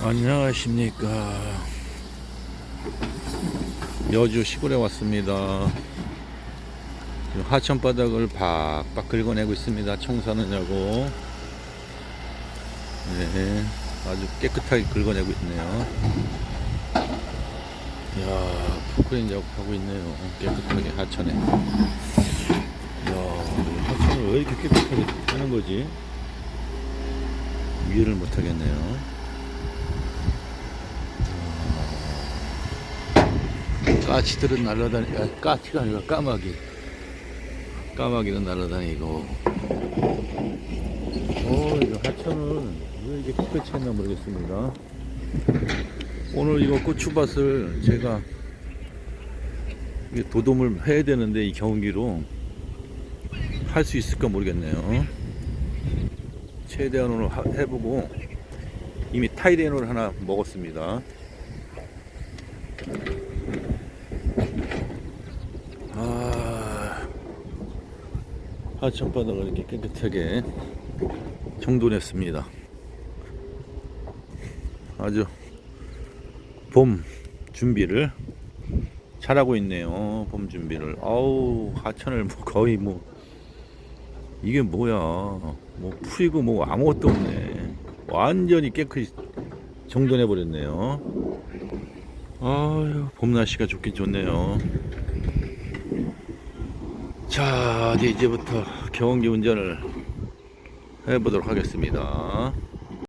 안녕하십니까. 여주 시골에 왔습니다. 하천 바닥을 박박 긁어내고 있습니다. 청소하느냐고. 네 아주 깨끗하게 긁어내고 있네요. 이야 포크레인 작업하고 있네요. 깨끗하게 하천에. 이야 이 하천을 왜 이렇게 깨끗하게 하는 거지? 이해를 못하겠네요 까치들은 날아다니, 아, 까치가 아니라 까마귀. 까마귀는 날아다니고. 어, 이거 하천은 왜 이렇게 깨끗이 했나 모르겠습니다. 오늘 이거 고추밭을 제가 도dom을 해야 되는데 이 경운기로 할 수 있을까 모르겠네요. 최대한 오늘 하- 해보고 이미 타이레놀 하나 먹었습니다. 하천바닥을 이렇게 깨끗하게 정돈했습니다. 아주 봄 준비를 잘하고 있네요. 봄 준비를. 아우, 하천을 뭐 거의 뭐, 이게 뭐야. 뭐 풀이고 뭐 아무것도 없네. 완전히 깨끗이 정돈해 버렸네요. 아유, 봄 날씨가 좋긴 좋네요. 자, 이제 이제부터 경운기 운전을 해보도록 하겠습니다.